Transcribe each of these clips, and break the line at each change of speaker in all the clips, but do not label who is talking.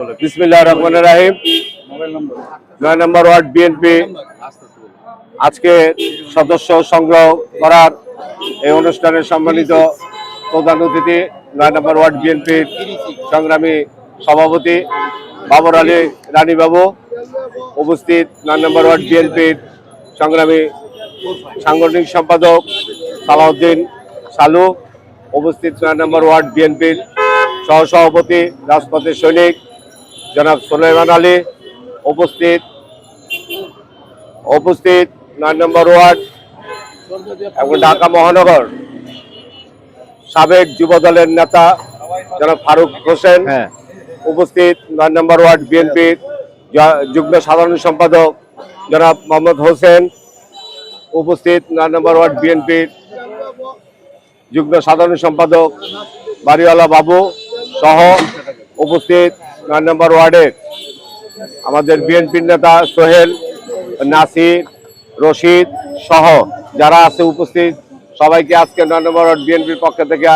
বিসমিল্লাহ রহমান রাহিম। নয় নম্বর word BNP আজকে সদস্য সংগ্রহ করার এই অনুষ্ঠানে সম্মানিত প্রধান অতিথি, নয় নম্বর ওয়ার্ড বিএনপির সংগ্রামী সভাপতি বাবর আলী রানীবাবু উপস্থিত, নয় নম্বর ওয়ার্ড বিএনপির সংগ্রামী সাংগঠনিক সম্পাদক সালাউদ্দিন সালু উপস্থিত, নয় নম্বর ওয়ার্ড বিএনপির সহসভাপতি, রাজপথের সৈনিক জনাব সুলাইমান আলী উপস্থিত উপস্থিত নয় নম্বর ওয়ার্ড এবং ঢাকা মহানগর সাবেক যুব দলের নেতা জনাব ফারুক হোসেন
হ্যাঁ।
উপস্থিত নয় নম্বর ওয়ার্ড বিএনপির যুগ্ম সাধারণ সম্পাদক জনাব মোহাম্মদ হোসেন উপস্থিত নয় নম্বর ওয়ার্ড বিএনপির যুগ্ম সাধারণ সম্পাদক বাড়িওয়ালা বাবু সহ উপস্থিত নয় নম্বর ওয়ার্ডের আমাদের বিএনপির নেতা সোহেল নাসির রশিদ সহ যারা আছে উপস্থিত সবাইকে আজকে নয় নম্বর ওয়ার্ড বিএনপির পক্ষ থেকে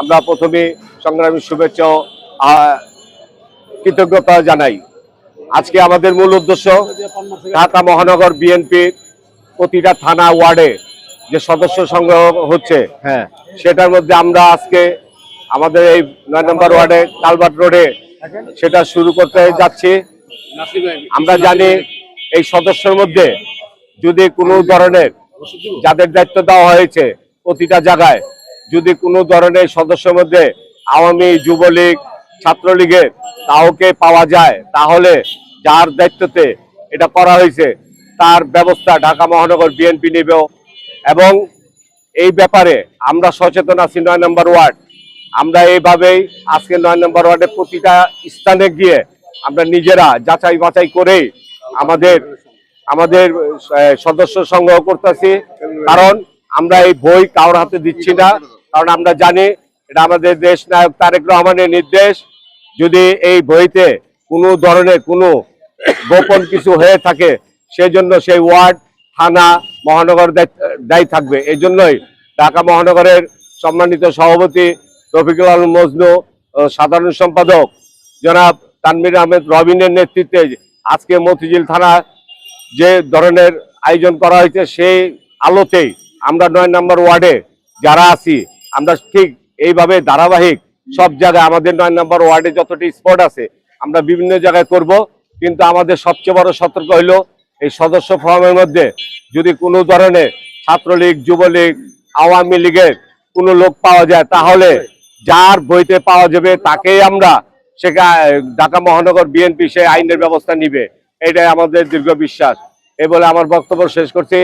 আমরা প্রথমে সংগ্রামী শুভেচ্ছা কৃতজ্ঞতা জানাই। আজকে আমাদের মূল উদ্দেশ্য ঢাকা মহানগর বিএনপির প্রতিটা থানা ওয়ার্ডে যে সদস্য সংগ্রহ হচ্ছে
হ্যাঁ।
সেটার মধ্যে আমরা আজকে আমাদের এই নয় নম্বর ওয়ার্ডে কালবাট রোডে সেটা শুরু করতে যাচ্ছি। আমরা জানি এই সদস্যের মধ্যে যদি কোনো ধরনের যাদের দায়িত্ব দেওয়া হয়েছে প্রতিটা জায়গায়, যদি কোনো ধরনের সদস্যের মধ্যে আওয়ামী যুবলীগ, ছাত্রলীগের কাউকে পাওয়া যায়, তাহলে যার দায়িত্বতে এটা করা হয়েছে, তার ব্যবস্থা ঢাকা মহানগর বিএনপি নেবেও। এবং এই ব্যাপারে আমরা সচেতন আছি, নয় নম্বর ওয়ার্ড। আমরা এইভাবেই আজকে নয় নম্বর ওয়ার্ডে প্রতিটা স্থানে গিয়ে আমরা নিজেরা যাচাই বাছাই করেই আমাদের আমাদের সদস্য সংগ্রহ করতেছি। কারণ আমরা এই বই কারোর হাতে দিচ্ছি না। কারণ আমরা জানি এটা আমাদের দেশ নায়ক তারেক রহমানের নির্দেশ। যদি এই বইতে কোনো ধরনের কোনো গোপন কিছু হয়ে থাকে, সেজন্য সেই ওয়ার্ড থানা মহানগর দায়ী থাকবে। এই জন্যই ঢাকা মহানগরের সম্মানিত সভাপতি রফিকুল আলম মজনু সাধারণ সম্পাদক। জনাব তানমির আহমেদ রবিনের নেতৃত্বে আজকে মতিঝিল থানা যে ধরনের আয়োজন করা হয়েছে, সেই আলোতেই আমরা নয় নম্বর ওয়ার্ডে যারা আছি, আমরা ঠিক এইভাবে ধারাবাহিক সব জায়গায় আমাদের নয় নম্বর ওয়ার্ডে যতটি স্পট আছে, আমরা বিভিন্ন জায়গায় করব। কিন্তু আমাদের সবচেয়ে বড় সতর্ক হইল, এই সদস্য ফর্মের মধ্যে যদি কোনো ধরনের ছাত্রলীগ, যুবলীগ, আওয়ামী লীগের কোনো লোক পাওয়া যায়, তাহলে যার বইতে পাওয়া যাবে, তাকেই আমরা সেখানে ঢাকা মহানগর বিএনপি সে আইনের ব্যবস্থা নিবে। এটাই আমাদের দীর্ঘ বিশ্বাস। এই বলে আমার বক্তব্য শেষ করছি।